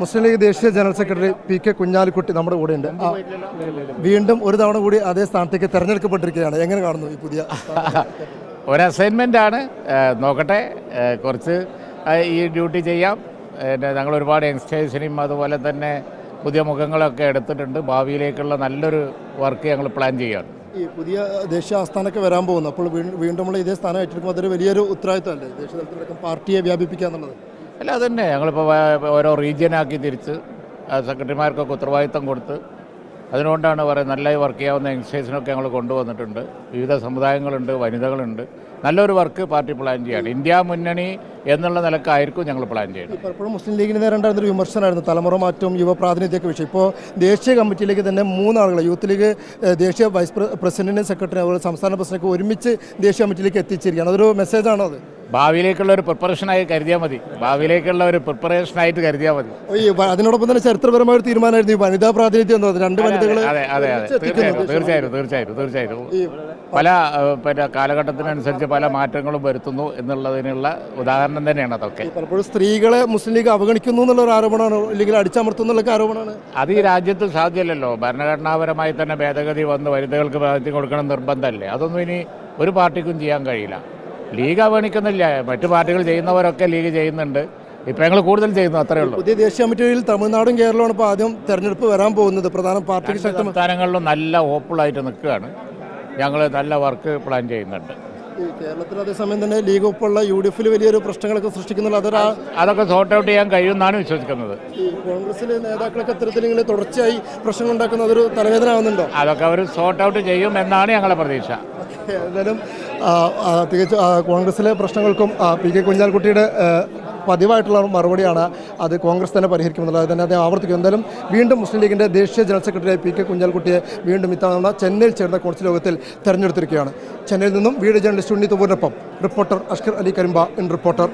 മുസ്ലിം ലീഗ് ദേശീയ general secretary P K Kunhalikutty നമ്മുടെ കൂടെ ഉണ്ട്. വീണ്ടും ഒരു തവണ കൂടി അതേ സ്ഥാനത്തേക്ക് തെരഞ്ഞെടുക്കപ്പെട്ടിരിക്കുകയാണ്. എങ്ങനെ കാണുന്നു ഈ പുതിയ ഒരു അസൈൻമെന്റ് ആണ്. നോക്കട്ടെ. കുറച്ച് ഈ ഡ്യൂട്ടി ചെയ്യാം. പിന്നെ ഞങ്ങൾ ഒരുപാട് യങ്സ്റ്റേഴ്സിനെയും അതുപോലെ തന്നെ പുതിയ മുഖങ്ങളൊക്കെ എടുത്തിട്ടുണ്ട്. ഭാവിയിലേക്കുള്ള നല്ലൊരു വർക്ക് ഞങ്ങൾ പ്ലാൻ ചെയ്യാണ് ഈ പുതിയ ദേശീയ ആസ്ഥാനമൊക്കെ വരാൻ പോകുന്നു. അപ്പോൾ വീണ്ടും നമ്മൾ ഇതേ സ്ഥാനം ഏറ്റെടുക്കുമ്പോൾ അതൊരു വലിയൊരു ഉത്തരവാദിത്തമല്ലേ ദേശീയ തലത്തിലടക്കം പാർട്ടിയെ വ്യാപിപ്പിക്കുക എന്നുള്ളത്. അല്ല അതന്നെ. ഞങ്ങളിപ്പോൾ ഓരോ റീജിയനാക്കി തിരിച്ച് സെക്രട്ടറിമാർക്കൊക്കെ ഉത്തരവാദിത്തം കൊടുത്ത് അതിനുകൊണ്ടാണ് പറയുന്നത് നല്ലതായി വർക്ക് ചെയ്യാവുന്ന യങ്സ്റ്റേഴ്സിനൊക്കെ ഞങ്ങൾ കൊണ്ടുവന്നിട്ടുണ്ട്. വിവിധ സമുദായങ്ങളുണ്ട് വനിതകളുണ്ട്. നല്ലൊരു വർക്ക് പാർട്ടി പ്ലാൻ ചെയ്യാണ്. ഇന്ത്യ മുന്നണി എന്നുള്ള നിലക്കായിരിക്കും ഞങ്ങൾ പ്ലാൻ ചെയ്യുന്നത് പലപ്പോഴും മുസ്ലിം ലീഗിന് നേരെ ഉണ്ടായിരുന്നൊരു വിമർശനമായിരുന്നു. തലമുറ മാറ്റവും യുവ പ്രാതിനിധ്യമൊക്കെ വിഷയം. ഇപ്പോൾ ദേശീയ കമ്മിറ്റിയിലേക്ക് തന്നെ മൂന്നാളുകൾ യൂത്ത് ലീഗ് ദേശീയ വൈസ് പ്ര- പ്രസിഡന്റിനും സെക്രട്ടറി അതുപോലെ സംസ്ഥാന പ്രസിഡന്റൊക്കെ ഒരുമിച്ച് ദേശീയ കമ്മിറ്റിയിലേക്ക് എത്തിച്ചിരിക്കുകയാണ്. അതൊരു മെസ്സേജാണോ അത്? ഭാവിയിലേക്കുള്ള ഒരു പ്രിപ്പറേഷനായി കരുതിയാൽ മതി. ഭാവിയിലേക്കുള്ള ഒരു പ്രിപ്പറേഷനായിട്ട് കരുതിയാൽ മതി. ഈ അതിനോടൊപ്പം തന്നെ ചരിത്രപരമായ ഒരു തീരുമാനമായിരുന്നു ഈ വനിതാ പ്രാതിനിധ്യം രണ്ട് വനിതകൾ അതെ അതെ അതെ തീർച്ചയായിട്ടും തീർച്ചയായിട്ടും. തീർച്ചയായിട്ടും തീർച്ചയായിട്ടും പല പിന്നെ കാലഘട്ടത്തിനനുസരിച്ച് പല മാറ്റങ്ങളും വരുത്തുന്നു എന്നുള്ളതിനുള്ള ഉദാഹരണം തന്നെയാണ് അതൊക്കെ. പലപ്പോഴും സ്ത്രീകളെ മുസ്ലിം ലീഗ് അവഗണിക്കുന്നു എന്നുള്ള ഒരു ആരോപണമാണ് അല്ലെങ്കിൽ അടിച്ചമർത്തുന്നു ആരോപണമാണ്. അത് ഈ രാജ്യത്ത് സാധ്യമല്ലല്ലോ. ഭരണഘടനാപരമായി തന്നെ ഭേദഗതി വന്ന് വനിതകൾക്ക് പ്രാതിനിധ്യം കൊടുക്കണം നിർബന്ധമല്ലേ? അതൊന്നും ഇനി ഒരു പാർട്ടിക്കും ചെയ്യാൻ കഴിയില്ല. ലീഗ് അവഗണിക്കുന്നില്ല. മറ്റു പാർട്ടികൾ ചെയ്യുന്നവരൊക്കെ ലീഗ് ചെയ്യുന്നുണ്ട്. ഇപ്പൊ ഞങ്ങൾ കൂടുതൽ ചെയ്യുന്നു അത്രേ ഉള്ളൂ. പുതിയ ദേശീയ കമ്മിറ്റിയിൽ തമിഴ്നാടും കേരളമാണ് ഇപ്പോൾ ആദ്യം തെരഞ്ഞെടുപ്പ് വരാൻ പോകുന്നത്. പ്രധാന പാർട്ടി സംസ്ഥാനങ്ങളിലും നല്ല ഹോപ്പുള്ളായിട്ട് നിൽക്കുകയാണ്. ഞങ്ങൾ നല്ല വർക്ക് പ്ലാൻ ചെയ്യുന്നുണ്ട്. ഈ കേരളത്തിൽ അതേസമയം തന്നെ ലീഗ് ഒപ്പുള്ള യു ഡി എഫിൽ വലിയൊരു പ്രശ്നങ്ങളൊക്കെ സൃഷ്ടിക്കുന്നുള്ള അതൊരു അതൊക്കെ സോർട്ട് ഔട്ട് ചെയ്യാൻ കഴിയുമെന്നാണ് വിശ്വസിക്കുന്നത്. ഈ കോൺഗ്രസിലെ നേതാക്കളൊക്കെ ഇത്തരത്തിൽ ഇങ്ങനെ തുടർച്ചയായി പ്രശ്നം ഉണ്ടാക്കുന്ന അതൊരു തലവേദന ആവുന്നുണ്ടോ അതൊക്കെ അവർ സോർട്ട് ഔട്ട് ചെയ്യും എന്നാണ് ഞങ്ങളുടെ പ്രതീക്ഷ. ആ, തികച്ചും കോൺഗ്രസിലെ പ്രശ്നങ്ങൾക്കും പി കെ കുഞ്ഞാൽക്കുട്ടിയുടെ പതിവായിട്ടുള്ള മറുപടിയാണ് അത് കോൺഗ്രസ് തന്നെ പരിഹരിക്കുമെന്നുള്ളത്. തന്നെ അദ്ദേഹം ആവർത്തിക്കും. എന്തായാലും വീണ്ടും മുസ്ലിം ലീഗിന്റെ ദേശീയ ജനറൽ സെക്രട്ടറിയായി പി കെ കുഞ്ഞാൽക്കുട്ടിയെ വീണ്ടും ഇത്തവണ ചെന്നൈയിൽ ചേർന്ന കോൺസിൽ യോഗത്തിൽ തെരഞ്ഞെടുത്തിരിക്കുകയാണ്. ചെന്നൈയിൽ നിന്നും വീട് journalist Unni തുവൂരിനൊപ്പം reporter Ashkar Ali Karimba in reporter.